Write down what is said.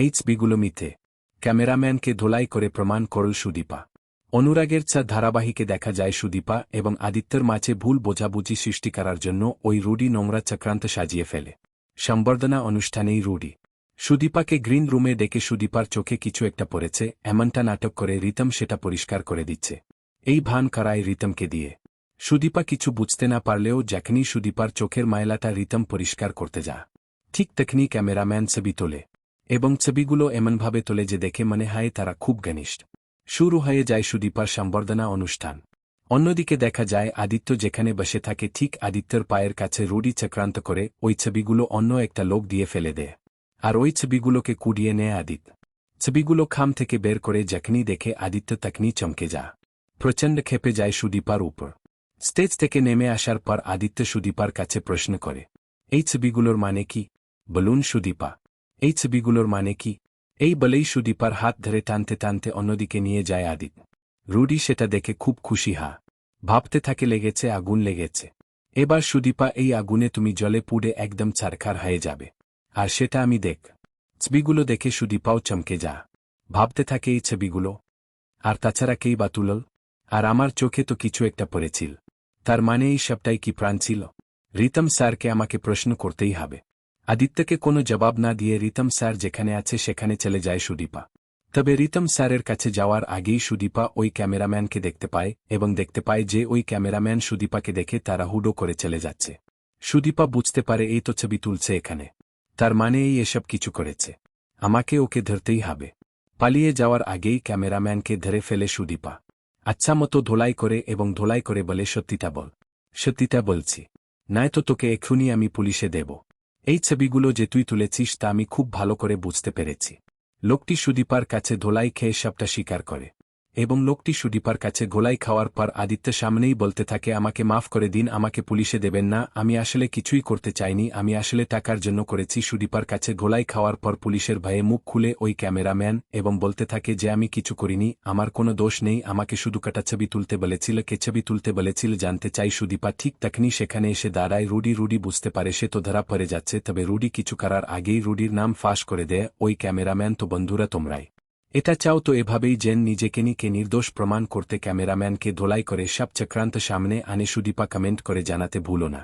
এই ছবিগুলো মিথ্যে ক্যামেরাম্যানকে ধোলাই করে প্রমাণ করল সুদীপা। অনুরাগের চা ধারাবাহিকে দেখা যায় সুদীপা এবং আদিত্যর মাঝে ভুল বোঝাবুঝি সৃষ্টি করার জন্য ওই রুডি নোংরা চক্রান্ত সাজিয়ে ফেলে। সম্বর্ধনা অনুষ্ঠানেই রুডি। সুদীপাকে গ্রিন রুমে ডেকে সুদীপার চোখে কিছু একটা পড়েছে, এমনটা নাটক করে রিতম সেটা পরিষ্কার করে দিচ্ছে। এই ভান করায় রিতমকে দিয়ে। সুদীপা কিছু বুঝতে না পারলেও যখনই সুদীপার চোখের মায়লাটা রিতম পরিষ্কার করতে যা ঠিক তখনই ক্যামেরাম্যান ছবি তোলে। এবং ছবিগুলো এমনভাবে তোলে যে দেখে মনে হয় তারা খুব ঘনিষ্ঠ। শুরু হয়ে যায় সুদীপার সম্বর্ধনা অনুষ্ঠান। অন্যদিকে দেখা যায় আদিত্য যেখানে বসে থাকে ঠিক আদিত্যর পায়ের কাছে রুডি চক্রান্ত করে ওই ছবিগুলো অন্য একটা লোক দিয়ে ফেলে দেয়। আর ওই ছবিগুলোকে কুড়িয়ে নেয় আদিত্য। ছবিগুলো খাম থেকে বের করে যখনই দেখে আদিত্য তখনই চমকে যা প্রচণ্ড খেপে যায় সুদীপার উপর। স্টেজ থেকে নেমে আসার পর আদিত্য সুদীপার কাছে প্রশ্ন করে, এই ছবিগুলোর মানে কি? বলুন সুদীপা। এই ছবিগুলোর মানে কি? এই বলেই সুদীপার হাত ধরে টানতে টানতে অন্যদিকে নিয়ে যায় আদিত। রুডি সেটা দেখে খুব খুশি হা। ভাবতে থাকে লেগেছে, আগুন লেগেছে। এবার সুদীপা, এই আগুনে তুমি জলে পুড়ে একদম ছারখার হয়ে যাবে। আর সেটা আমি দেখ। ছবিগুলো দেখে সুদীপাও চমকে যা। ভাবতে থাকে এই ছবিগুলো। আর তাছাড়া কেই বা তুলল? আর আমার চোখে তো কিছু একটা পড়েছিল। তার মানে এই সবটাই কি প্রাণ ছিল? রিতম স্যারকে আমাকে প্রশ্ন করতেই হবে। আদিত্যকে কোনো জবাব না দিয়ে রিতম স্যার যেখানে আছে সেখানে চলে যায় সুদীপা। তবে রিতম স্যারের কাছে যাওয়ার আগেই সুদীপা ওই ক্যামেরাম্যানকে দেখতে পায় এবং দেখতে পায় যে ওই ক্যামেরাম্যান সুদীপাকে দেখে তারা হুডো করে চলে যাচ্ছে। সুদীপা বুঝতে পারে এই তো ছবি তুলছে এখানে। তার মানে এই এসব কিছু করেছে। আমাকে ওকে ধরতেই হবে। পালিয়ে যাওয়ার আগেই ক্যামেরাম্যানকে ধরে ফেলে সুদীপা। আচ্ছা মতো ধোলাই করে এবং ধোলাই করে বলে, সত্যিটা বল। সত্যিটা বলছি। নাই নয়তো তোকে এক্ষুনি আমি পুলিশে দেব। এই ছবিগুলো যে তুই তুলেছিস তা আমি খুব ভালো করে বুঝতে পেরেছি। লোকটি সুদীপার কাছে ধোলাই খেয়ে সবটা স্বীকার করে। এবং লোকটি সুদীপার কাছে গোলাই খাওয়ার পর আদিত্য সামনেই বলতে থাকে, আমাকে মাফ করে দিন, আমাকে পুলিশে দেবেন না, আমি আসলে কিছুই করতে চাইনি, আমি আসলে টাকার জন্য করেছি। সুদীপার কাছে গোলাই খাওয়ার পর পুলিশের ভয়ে মুখ খুলে ওই ক্যামেরাম্যান এবং বলতে থাকে যে, আমি কিছু করিনি, আমার কোনো দোষ নেই, আমাকে শুধু কাটা ছবি তুলতে বলেছিল, কে ছবি তুলতে বলেছিল, জানতে চাই। সুদীপা ঠিক তখনই সেখানে এসে দাঁড়ায়, রুডি রুডি বুঝতে পারে, সে তো ধরা পড়ে যাচ্ছে, তবে রুডি কিছু করার আগেই রুডির নাম ফাঁস করে দেয়। ওই ক্যামেরাম্যান তো বন্ধুরা তোমরাই। এটা চাও তো এভাবেই জেন নিজেকে নিকে নির্দোষ প্রমাণ করতে ক্যামেরাম্যানকে ধোলাই করে সব চক্রান্ত সামনে আনে সুদীপা কমেন্ট করে জানাতে ভুলো না।